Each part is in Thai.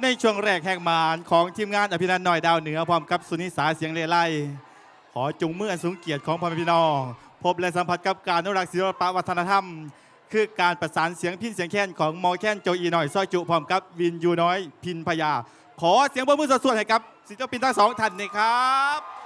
ในช่วงแรกแห่งมานของทีมงานอภินันท์หน่อยดาวเหนือพร้อมกับสุนิสาเสียงเลไลขอจุงมืออันสูงเกียรติของพ่อแม่พี่น้อง พบและสัมผัสกับการอนุรักษ์ศิลปะวัฒนธรรม คือการประสานเสียงพินเสียงแค้นของมอแค้นโจอีหน่อยซอยจุพร้อมกับวินยูน้อยพินพยา ขอเสียงปรบมือสดๆให้กับศิลปินทั้งสองท่านนะครับ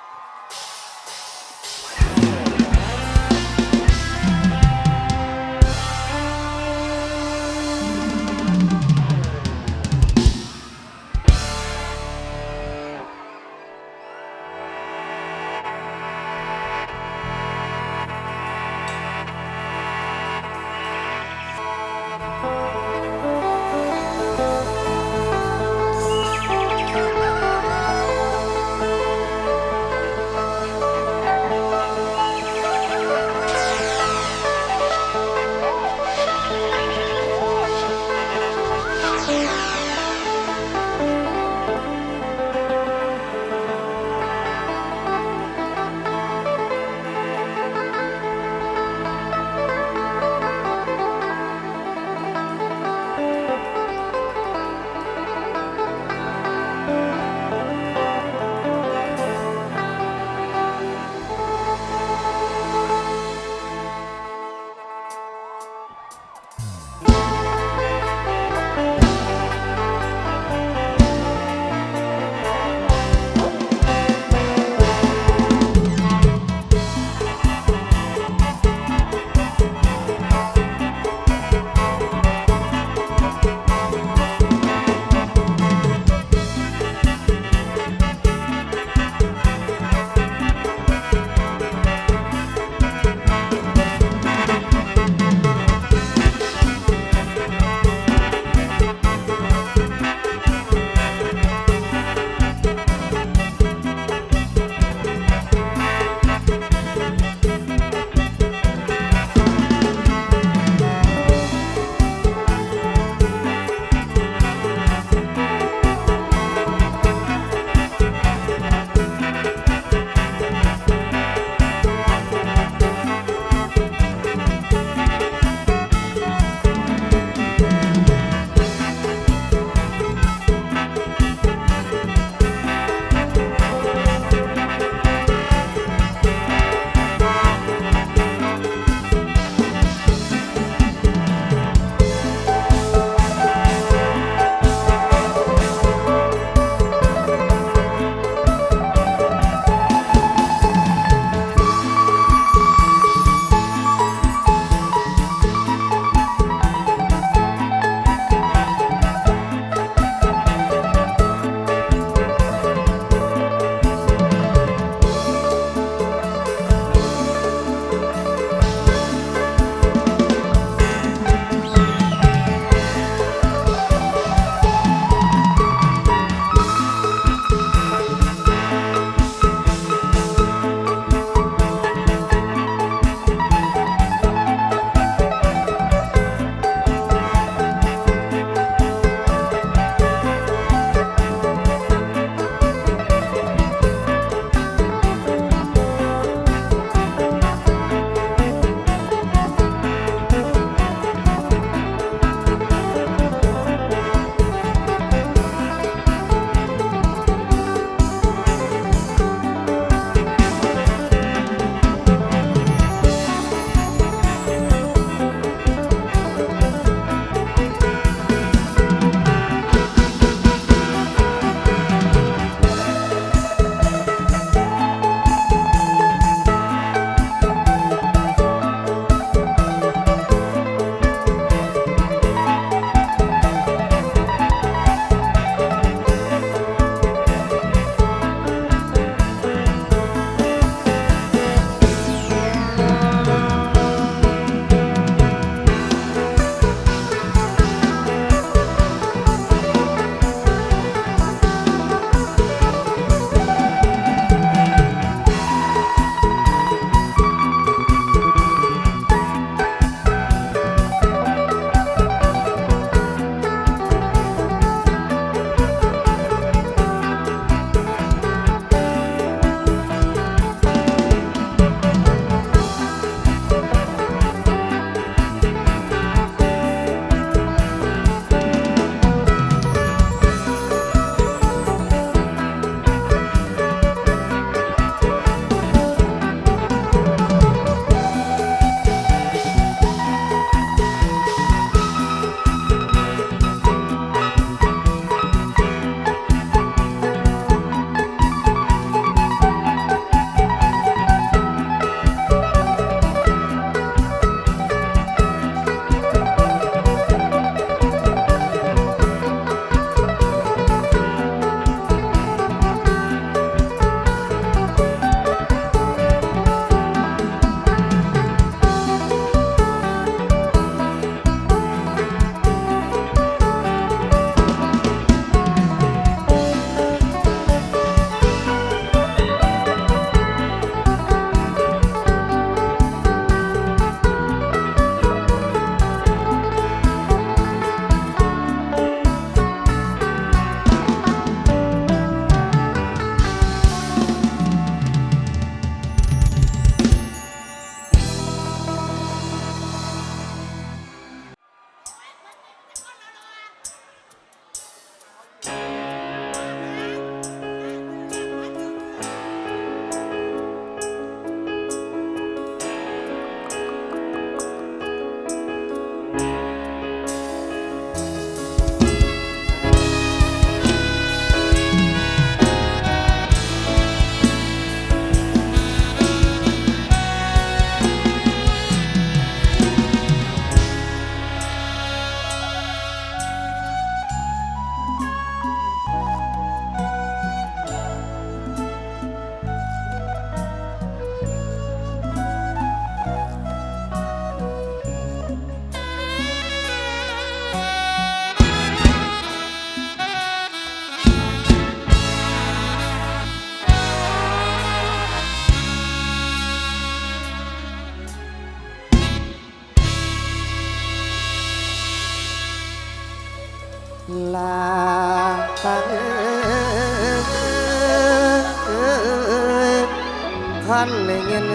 ขันได้ยิน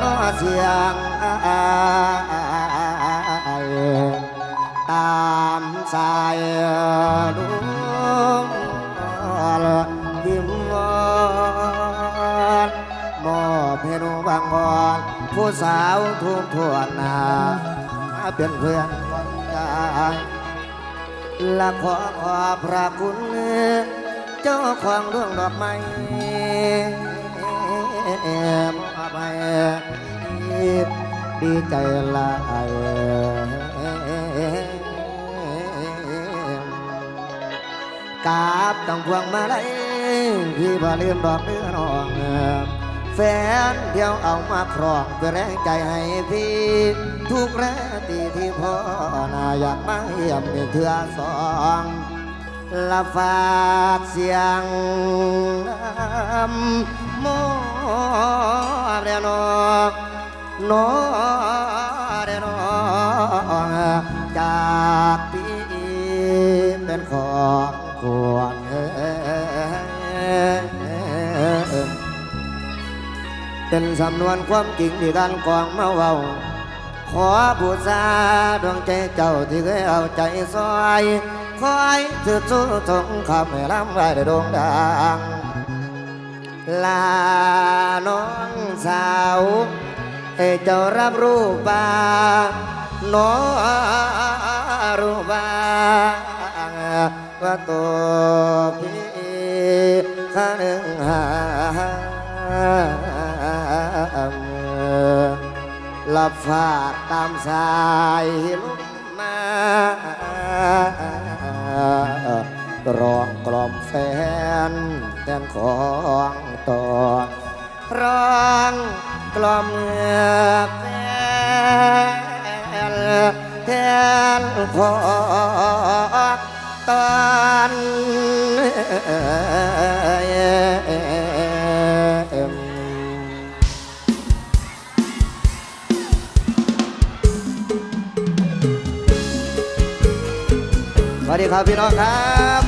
น้อเสียงตามสายลุงยิ้มวอนมอบให้นูบางบอนผู้สาวทุกทวนนาเป็นเพื่อนของใจและขอขอพระคุณเจ้าของดวงดอกไม้ มอบให้ดีใจลายกาบต้องพวงมาลัยพี่บ่ลืมดอกเนื้อน้องแฟนเดียวเอามาครองเป็นแรงใจให้พี่ ทุกแรงตีที่พ่อนาอยากมาเยี่ยมเป็นเถื่อสองละฝากเสียงโม เรนอกโนเรนอกจากพี่เป็นของควรเอ่ยเป็นสำนวนความจริงที่การกองมาเว้าขอบูชาดวงใจเจ้าที่เคยเอาใจซอยคอยสืบสู้ทงคำให้ล้ำไว้ได้ด่งดัง ลาน้องสาวให้เจ้ารับรู้บ้างน้อรู้บ้างว่าตัวพี่ข้าหนึ่งหาลับฝากตามสายลุกมาร้องกล่อมแฟนแฟนของ ตอร้องกล่อมแฟนแทนขอตอนสวัสดีครับพี่น้องครับ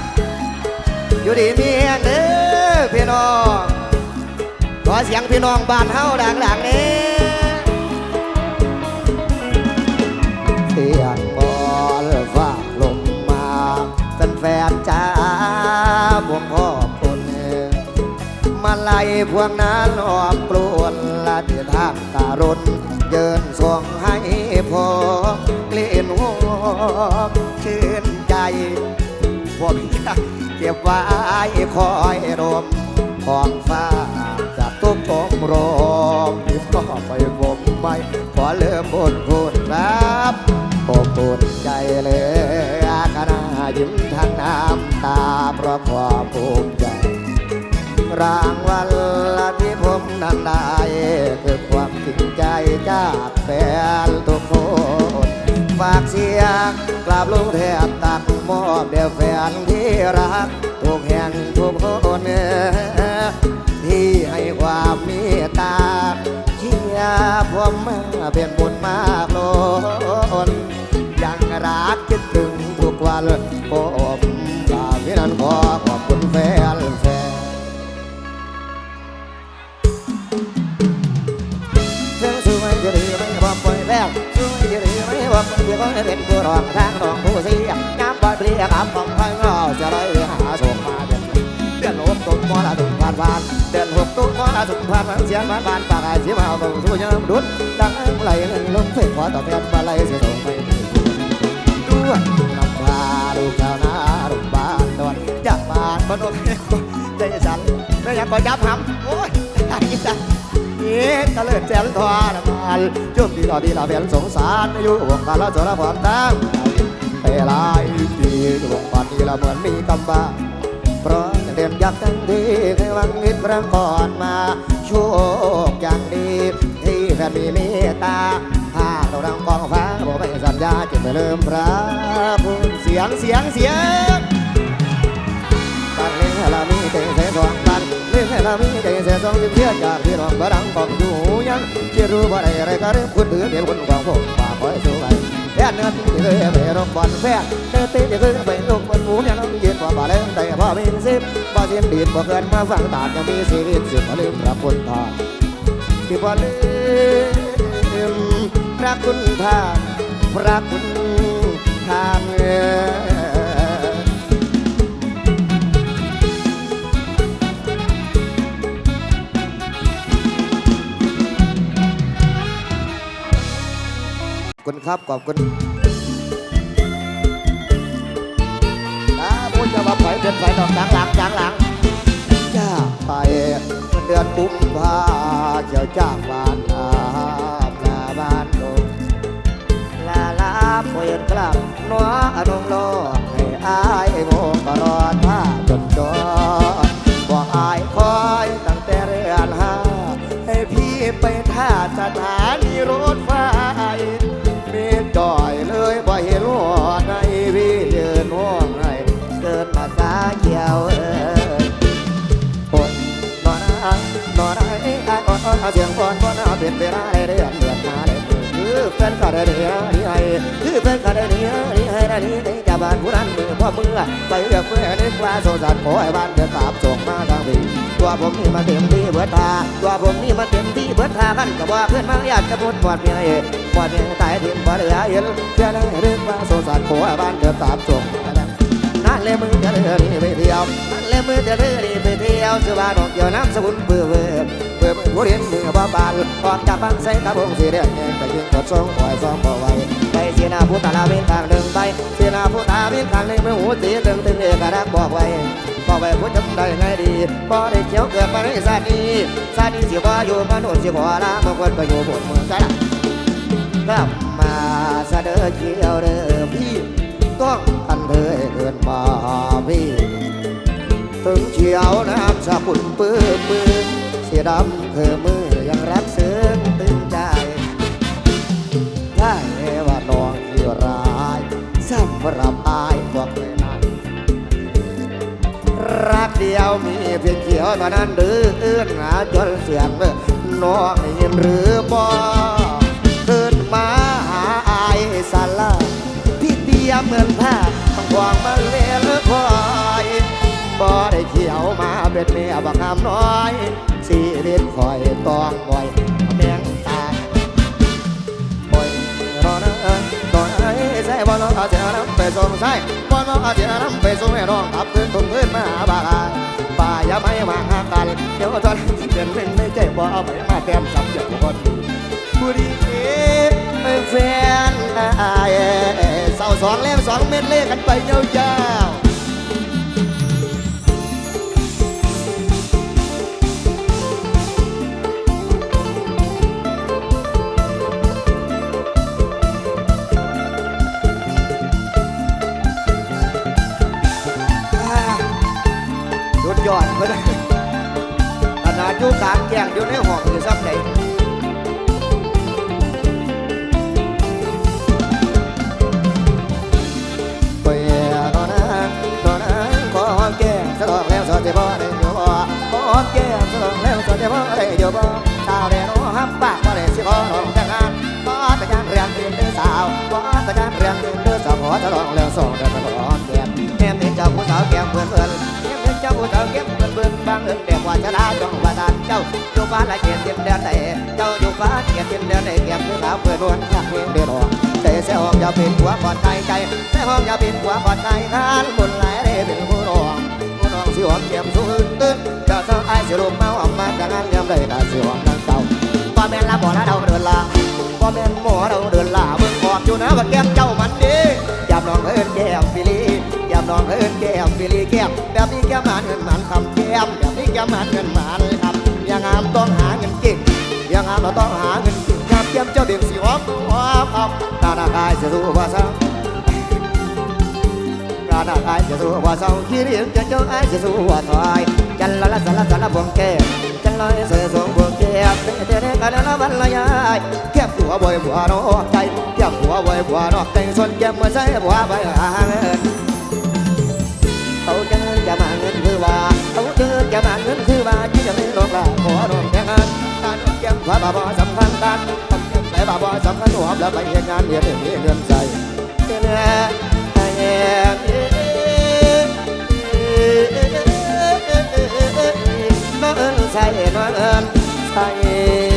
อยู่ดีมีแห้งเด้อพี่น้อง ขอเสียงพี่น้องบ้านเฮาดังๆนี้เสียงบอลฝากลมมาเป็นแฟนๆจ้าบวงพ่อคนมาไล่พวงนั้นออกปลวนละที่ทางการุณเยินส่งให้พอเล่นหัวชื่นใจพวกเก็บไว้คอยรมของฟ้า จากทุกทงรมที่พ่อไปผมไปขอเริ่มบนพูดครับอบอุ่นใจเลยอาคณายิ้มทั้งน้ำตาเพราะความภูมิใจรางวัลที่ผมนั้นได้คือความจริงใจจากแฟนทุกคนฝากเสียงกราบลงแทบตักมอบเดียวแฟนที่รักทุกแห่งทุกคนที่ให้ ความเมตตาเชียร์ผมมาเป็นบุญมากล้นยังรักคิดถึงทุกวันผมกาพี่นั้นขอขอบคุณแฟนแฟนเรื่องสวยจะดีไม่บอกปล่อยแวสวยจะดีไม่บอกเดี๋ยวก็เป็นผู้รองทางรองผู้เสียน้ำบอดเปลี่ยนน้ำของพังเราจะได้หาส่งมาเดือนเดือนหกตุ้มมอละตุ้มานผ่านเดือนหกตุ้มมอละตุ้มผ่านผ่านเสียงผ่านผ่านปากไอเสียมาบ่งสู้ยามดุดดังไหลลงเฟยขอต่อแทนปลาไหลเสียส่งไปด้วยน้ำพาลูกชาวนาลูกบ้านดอนจากบ้านบ้านโอ้ยใจสั่นไม่อยากก็ยับหำโอ้ยตายสั่นเอ๊ะตะเลิดแจมทวารมานจุบดีต่อดีละเบียนสงสารอยู่วงการละสารความตั้งแต่หลายปีวงการนี้ละเหมือนมีกำบ้าเพ ราะเด่นยักทั้งทีในวังนิดครั้งก่อนมาโชคอย่างดี ที่แฟนมีเมตตาหากเราดังกองฟ้าบอกไม่สัญญาจะไม่ลืมพระคุณเสียงเสียงเสียงตัดเลี้ยงเรามีใจเสียสองตันเลี้ยงเรามีใจเสียสองจึงเชื่อจากพี่น้องก็ดังบอกอยู่ยังจะรู้ว่าอะไรอะไรก็เรื่องคุณถือเดี๋ยวคนของผมฝากคอยสู้ไปแค่ นเนื้อที่เคยไปรบบอลแฟนเนื้อที่เคยไปลูกบอลหูเนี่ยน้องยืนกว่าบ่เล่นแต่พ่อมีสิบบ่เสียนดีดบ่เกินมาฟังตาดยังมีสีวิตสิบมาลืมรับคุณทาที่บ่ลืมพระคุณทานพระคุณทานเออ คุณครับ ขอบคุณนะพูดจะมาปล่อยเดินไฟดอกจางหลังจางหลังจ้าไปเดือนกุมภาเจ้าจากบ้านอาบลาบ้านลงลาลาเปลี่ยนกลับนัวอนุโลกให้อาย พอนเอนเวลาได้เดือนเดือนมาได้คือแฟนก็ได้เดือนนี้ให้คือแฟนก็ได้เดือนนี้ให้ได้นี้ในจาบ้านผู้นั้นมือพ่อเมื่อไปเลือกเมื่อนึกว่าโซสันขอให้บ้านเดือดตาบส่งมาทางพี่ตัวผมนี่มาเต็มที่เบิดทาตัวผมนี่มาเต็มที่เบิดทากันกับว่าเพื่อนมาอยากจะพูดปอดเมียเองปอดเมียตายทิ้งบ่เหลือเห็นเพื่อนเรื่องว่าโซสันขอให้บ้านเดือดตาบส่งมาทางนั่นเลยมือจะเลื่อนี่ไปเที่ยวนั่นเลยมือจะเลื่อนี่ไปเที่ยวสุบานอกเกี่ยวน้ำสมุนเปื่อเปื่อเปื่อ ผู้เรียนมือบ่บานออกจากบังใส่กระบงสีแดงแดงแต่ยิงกดทรงปล่อยซ้อมบ่ไหวไปเสียหน้าผู้ตาลาเวนทางหนึ่งไปเสียหน้าผู้ตาเวนทางหนึ่งมือหูสีตึงตึงเอกรักบอกไว้บอกไว้ผู้จำได้ไงดีบ่ได้เกี่ยวเกิดมาในชาตินี้ชาตินี้สิบ่อยู่มนุษย์สิบ่ละบางคนก็อยู่บนเมืองใช่ละกลับมาเสดอเกี่ยวเด้อพี่ต้องอันเลยเกินมาพี่ถึงเฉียวน้ำสะปุ่นปื้อปื้อ สียดำคือมือยังรักเสือตึงใจถ้เอว่าน้องที่ร้ายสำหรับอายบอกเลยนะรักเดียวมีเพียงเขียวเท่านั้นหรืออื่นหาจนเสียงน้องได้ยินหรือบ่ขึ้นมาหาอายสาลาที่เตียมเหมือนผ้าต้องวางมาเล่นคอยบ่ได้เขียวมาเป็นเมียบักคำน้อย ชีวิตคอยต้องบ่อยแมงตาบ่อยรอนะรอนะใส่บ่น้องเอาเสียน้ำไปส่งใส่บ่น้องเอาเสียน้ำไปส่งให้น้องกลับคืนทุ่งคืนมาบากาป่าอย่าไม่มาหากันเดี๋ยวตอนเดือนเป็นไม่ใจบ่เอาไปมาแต้มจับเจ็บคนผู้ดีเป็นแฟนอายเศร้าสองเล่มสองเม็ดเล่กันไปยาวๆ ขนาดอยู่กลางแจ้งอยู่ในห้องอยู่ซ้ำไหนเปียนอนนั้นนอนนั้นขอหอมแก้มสะดอกแล้วสอดจะบ่ได้อยู่บ่ขอหอมแก้สะดอกแล้วสอดจะบ่ได้อยู่บ่สาวแดนอ้ฮับปากบ่ได้สิขอลองแต่งานบ่แต่งานเรียนเรียนเด้อสาวบ่แต่งานเรียนเรียนเด้อสาวขอสะดอกแล้วสอดจะบ่หอมแก้มแก้มนี่เจ้าผู้สาวแก้มเพื่อนเพื่อนแก้มนี่ เจ้าผู้สาวแก้มเพื่อนเพื่อนบางเอิญแต่ว่าชนะจ้องประทานเจ้าอยู่ฟ้าละเกียรติเทียมแดนใดเจ้าอยู่ฟ้าเกียรติเทียมแดนใดแก้มผู้สาวเพื่อนวลข้างเพียงเดียวแต่เสียห้องอย่าเป็นหัวปอดใจใจเสียห้องอย่าเป็นหัวปอดใจข้านบนไหลได้เป็นผู้รองผู้รองสิหอมแก้มสู้อื่นตื่นเจ้าสาไอ้สิรูปเมาออกมาจากงานยามใดตาสิหอมนั่งเจ้าบ่แม่นละบ่ละเดาเดินละบ่แม่นหมอเราเดินละเบิ่งบอกอยู่นะว่าแก้มเจ้า แก้มแบบนี้แก้มมันเงินหมันทำแก้มแบบนี้แก้มมันเงินหมันทำอย่างงามต้องหาเงินเก่งอย่างงามเราต้องหาเงินเก่งยามแก้มเจ้าเด่นสิหอมหอมเอาตาหน้ากายสิสู้ว่าซ้ำราดาไอ้จะสู้ว่าเศร้าขี้เรียนจะเจ้าไอ้จะสู้ว่าถอยจันละละสันละสันละบวงแก้มจันลอยเสือสงบวงแก้มเตะเตะกันละวันละยายแก้มหัวบ่อยบัวนอกใจแก้มหัวบ่อยบัวนอกใจส่วนแก้มมาใส่บัวใบหาเงิน จะมาเงินคือว่าเขาเงินจะมาเงินคือว่าที่จะไม่ลงละขอรวมแต่งานการแก้มว่าบ่สำคัญกันทำแก้มไปบ่บ่สำคัญหัวแล้วไปเฮ็ดงานเรียนเรียนเงินใส่เฮ็ดให้นอนใส่นอนใส่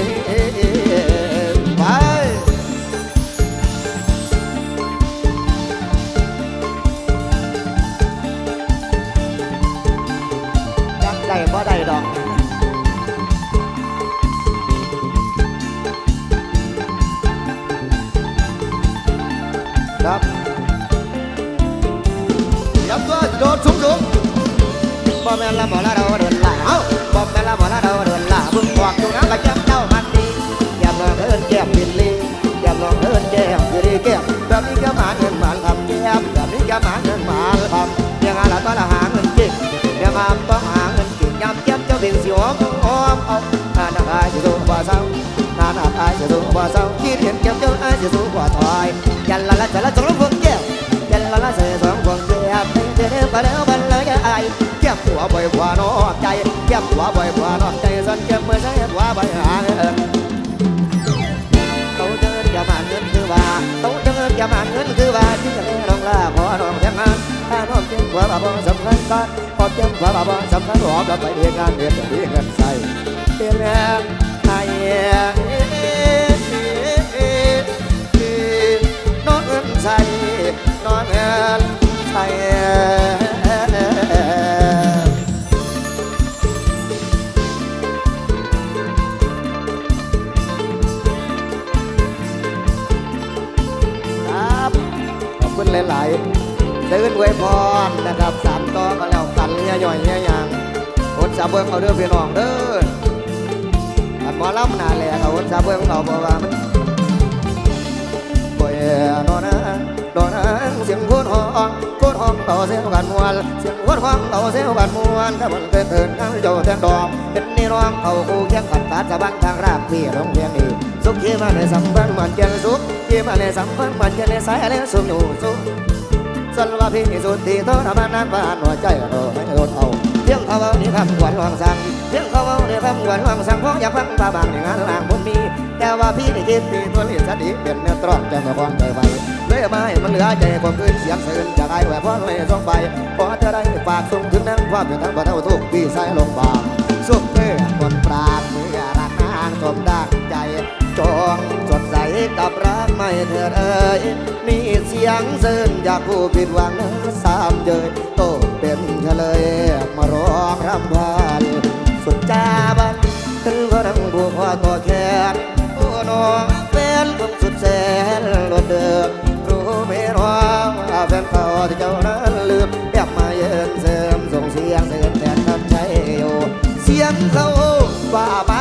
บ่แม่นละหมอละเราเดินล่าเอ้าบ่แม่นละหมอละเราเดินล่าบึงขวากอยู่น้ำกระจับเจ้ามันดีแก้มลองเดินแก้มบินลีแก้มลองเดินแก้มคือดีแก้มแบบนี้แก้มหาเงินหมานทำแก้มแบบนี้แก้มหาเงินหมานทำยังไงล่ะต้องหาเงินจริงยังไงต้องหาเงินจริงยามแก้มเจ้าเป็นสิวมอมเอาหน้าหน้าอายสิสูงกว่าเศร้าหน้าหน้าอายสิสูงกว่าเศร้าคิดเห็นแก้มเจ้าอายสิสูงกว่าถอยยันละละจะละจงลงพวงแก้วยันละละเสียสองคนเสีย เก็บหัวบ่อยกว่านอกใจเก็บหัวบ่อยกว่านอกใจสันเก็บมือใช้หัวบ่อยหาเงินเขาเดินอย่มาเงินคือว่าเขาเดินอย่มาเงินคือว่าที่จะเลี้ยงลาขอน้องแต่งงานถ้าน้องเจ็บหัวบ่สำคัญกันพอเจ็บหัวบ่สำคัญหอมแล้วไปเรียนงานเรียนจะเรีเงินใส่เรียนไอ้ บิ้งเอาเด้อพี่น้องเด้ออันหมอลำนาแหล่เขาอดสาเบิ้งเอาเพราะว่ามันบ่อยนอนนะดอนนะเสียงโคตรห้องโคตรห้องต่อเสียงกันมวนเสียงโคตรห้องต่อเสียงกันมวนถ้ามันเกินเถินนั่งโจแทงดอกเป็นนี่ร้องเขาคู่เคียงขัดตาสะบังทางราบพี่ร้องเพียงอีสุขที่มาในสัมพันธ์มันเจนสุขที่มาในสัมพันธ์มันเจนในสายและสุขอยู่สุขสันว่าพี่สุดที่ทรมานนั้นบ้านหัวใจเราไม่โดนเอา พียงเขาเอานี่คำหวานวางสั่งเพียงเขาเอานี่คำหวานวางสั่งเพราะอยากฟังตาบางในงานลางบนมี แต่ว่าพี่ในคิดตีตัวนี้สติเป็นเนื้อตรองใจแต่ความใจไปเลยไม่มันเหลือใจความคืนเสียงสื่นจากไอ้แหวนพ่อเลยส่งไปพอจะได้ฝากส่งถึงนั่งความเป็นทั้งบ่เท่าทุกพี่ใส่ลงบางสุขเมื่อคนปราบมือรักนาง สมดังใจจองสดใสกับรักไม่เถิดเอ่ยนี่เสียงเซินอยากผู้ผิดหวังสามเจยโตเป็นเฉลยมาร้องรำพันสุดจาบันถึงพระดังผู้พ่อตัวแขนโอ้น้องแฟนผมสุดแสนรดเดิมรู้ไหมว่าแฟนเขาที่เจ้านั้นลืมแอบมาเยินเสริมส่งเสียงเสริมแทนคำใช้อยู่เสียงเขาว่ามา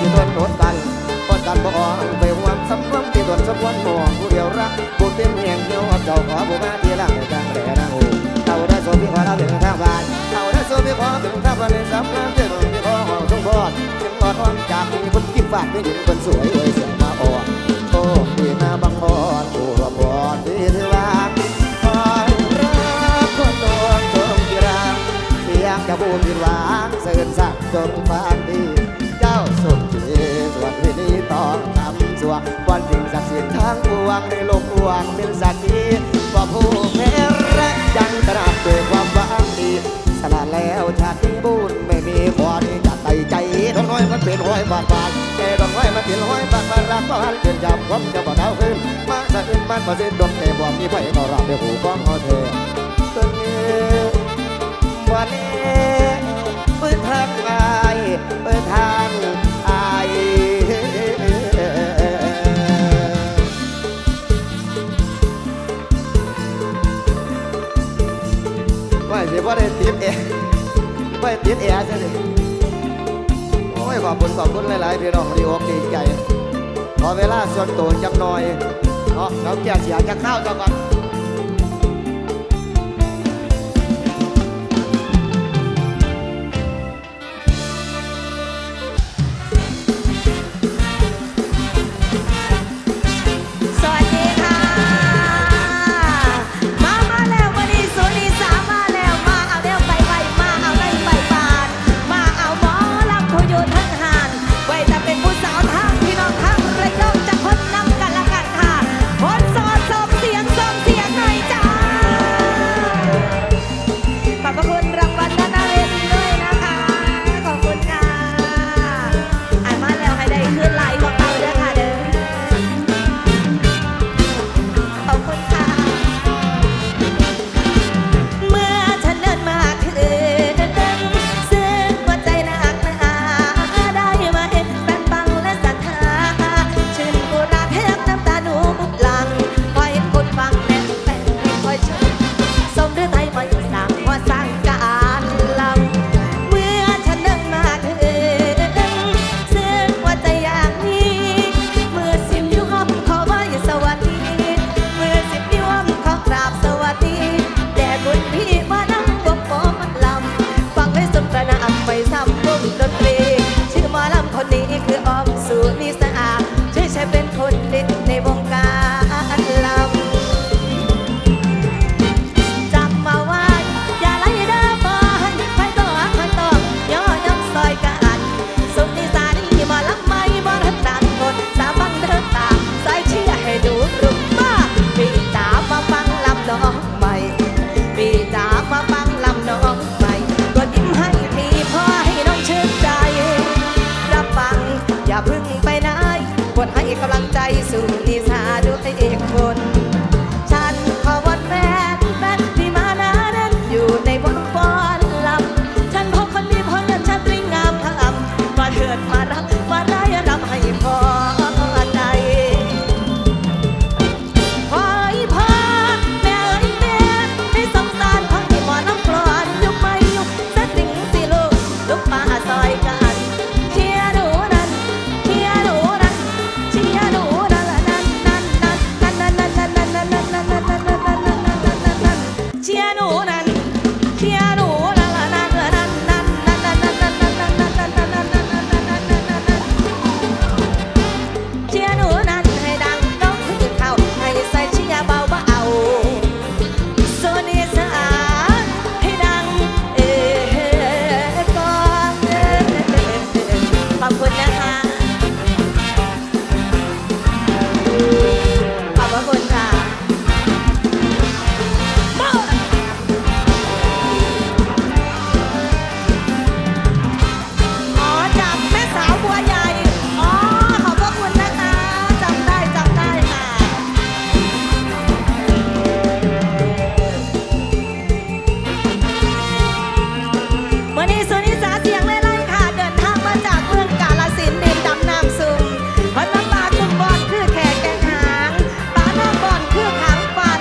จะได้การที่ทนโนดกันคนกันบ่อ่อนไปหวังสำรวมที่ตนสมวนมองผู้เดียวรักผู้เต็มเหียงเกี่ยวเจ้าขอผู้มาที่ร่างในกลางแดนหูเต่าได้โซพี่ขอเราถึงทางบ้านเต่าได้โซพี่ขอถึงทางบ้านในสำนักเจ้าพี่ขอห้องสงพรยังกอดอ้อนจากมีคนกินฝากไม่หยุดคนสวยเอ่ยเสียงมาอ่อนโอ้ดีนาบังอ่อนผู้รบอ่อนที่เธอว่าคอยรักคนโดนจงที่รักเสียงจะบูมผิดหวังเสื่นสักจงฟังดี ที่นี้ต้องทำสัววันจริงศักดิ์สิทธิ์ทั้งปวงในโลกปวงเป็นสักขีว่าผู้แพ้และยังตระหนักด้วยความหวังดีสละแล้วชาติบุญไม่มีพอที่จะไต่ใจดอกน้อยมันเป็นห้อยบาดบาดใจดอกน้อยมันเป็นห้อยบาดบาดรักก็หันเป็นจำความจะบ่เท่าขึ้นมาสะอึนมันประสิทธิ์ดมแต่บ่มีไฟก็รับด้วยหูก้องเอาเธอตัวนี้วันนี้เปิดทางอายเปิดทาง ว่าได้ติดแอร์ไม่ได้ติดแอร์ซะสิโอ้ยขอบคุณขอบคุณหลายๆพี่น้องดีอกดีใจขอเวลาส่วนตัวจักหน่อยเนาะเราแก่เสียจะข้าวจังก่อน eyes.